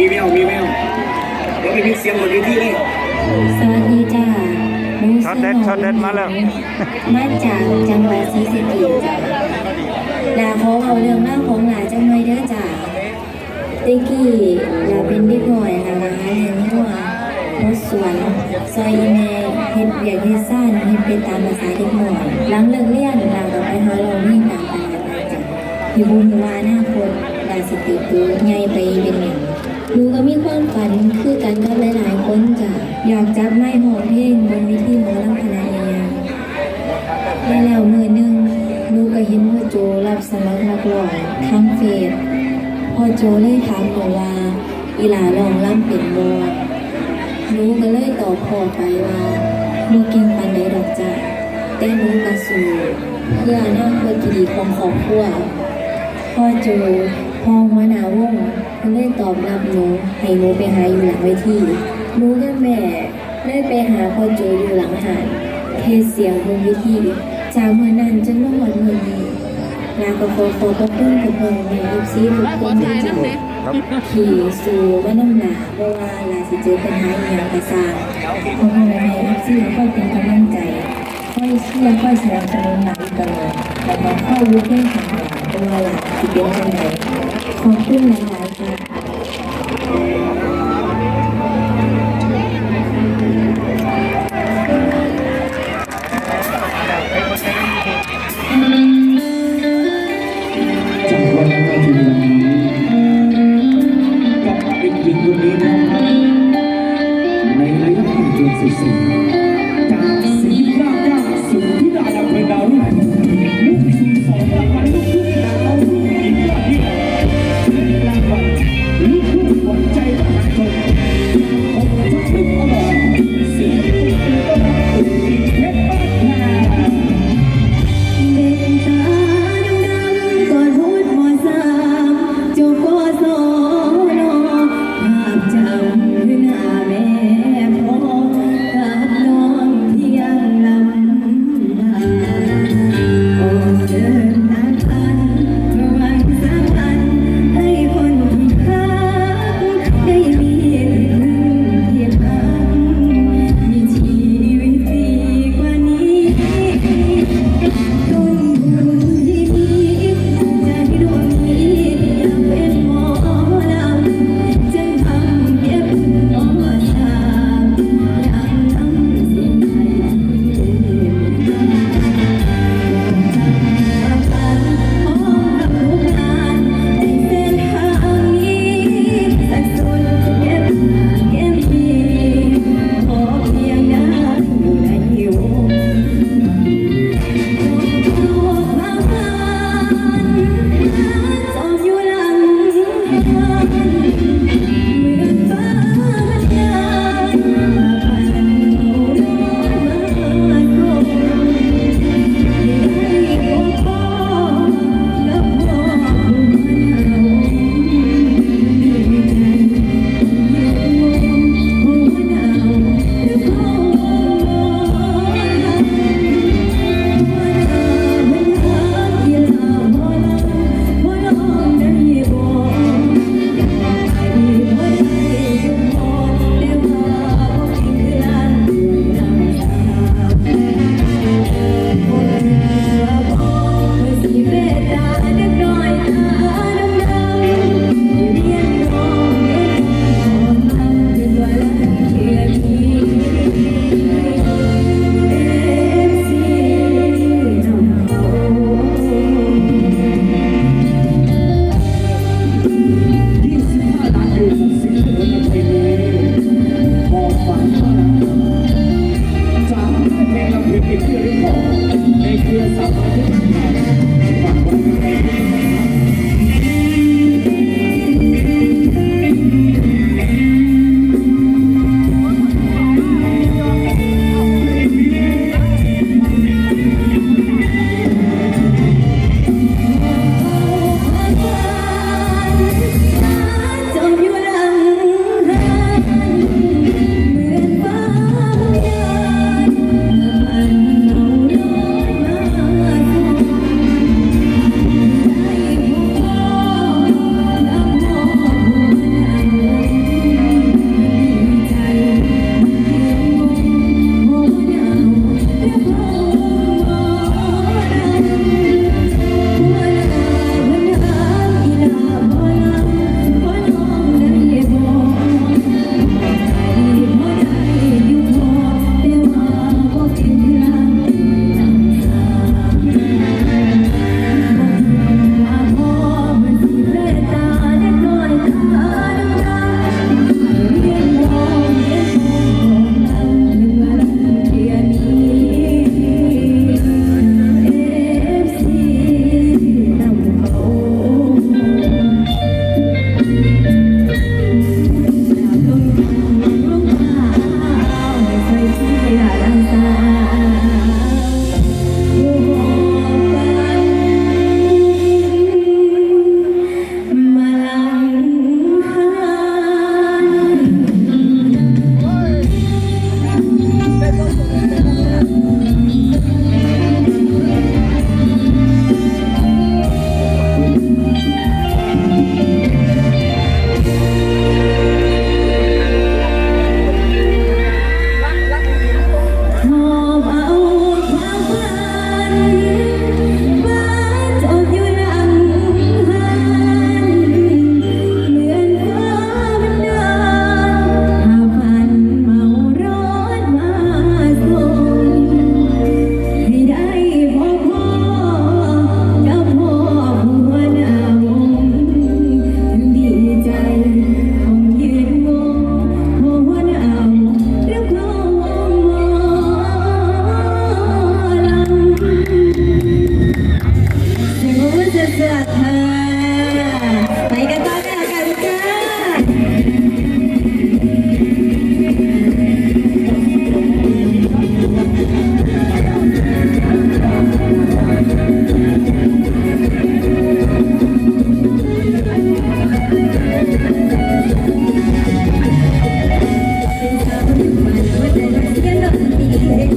มีแววมีแววเดี๋ยวไปมีเสียงบนเวทีเลยสวัสดีจ้าหนูช็อตเด็ดช็อตเด็ดมาแล้วมาจากจังหวัดศรีสะเกษจ้าลาขอเอาเรื่องเล่าวของหลาจังไว้เด้อจ้าเด็กกี้ลาเป็นเด็กหน่อยนะมาหาเลี้ยงหัวรถสวนซอยอีแม่เฮ็ดเบียกเฮ็ดซ่านเฮ็ดเป็นตามภาษาเด็กหน่อยหลังเลิกเรียนลาก็ไปหาเราเล่นตามตลาดนัดจ้ะอยู่บุญว่าอนาคตลาสิติดตัวใหญ่ไปเป็นหนึ่ง หนูก็มีความฝันคือกันกับหลายๆคนจ้ะอยากจับไม้หอเพลงบนวิธีหมอลำคณะใหญ่ๆและแล้วมือหนึ่งหนูก็เห็นว่าโจรับสมัครนักร้องทางเฟซพอโจเลยถามหนูว่า อีหลาลองล่ำเป็นบ่หนูก็เลยตอบพ่อไปว่าหนูเก่งปานใดดอกจ้ะแต่หนูก็สู้เพื่ออนาคตที่ดีของครอบครัวพ่อโจ พอหัวหน้าวงเพิ่นได้ตอบรับหนูให้หนูไปหาอยู่หลังเวทีหนูกับแม่ได้ไปหาพ่อโจอยู่หลังหานเทศเสียงบนเวทีจากเมื่อนั้นจนมาหมดมื่อนี้ลาก็ขอขอบพระคุณกับพ่อแม่ลูกซีทุกคนที่จ้าครับขี่สู่ว่าน้ำหนาเพราะว่าลาสิเจอปัญหาอย่างกระซางพ่อแม่ลูกซีก็เป็นกำลังใจค่อยเชื่อค่อยแสนับสนุนหลังตลอดแต่ก็ค่อยรู้เรื่องของหลา นตัวหลานที่เป็นจังไดขอบคุณหลายๆค่ะ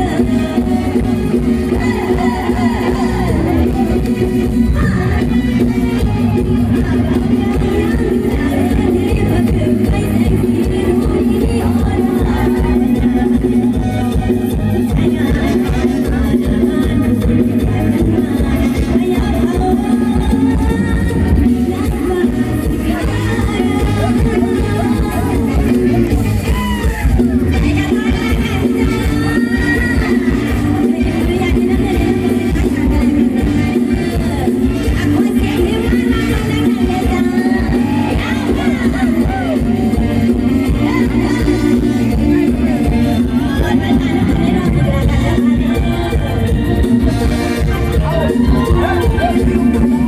Yeah. Thank you.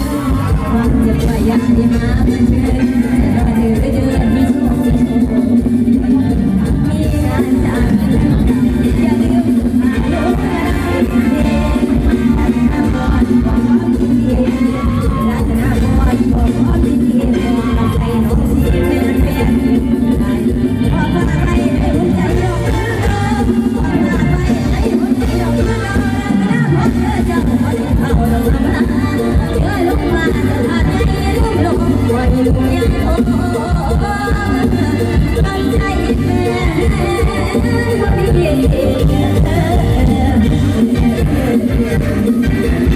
คมันจะไปยังยังมา Yeah. yeah, yeah.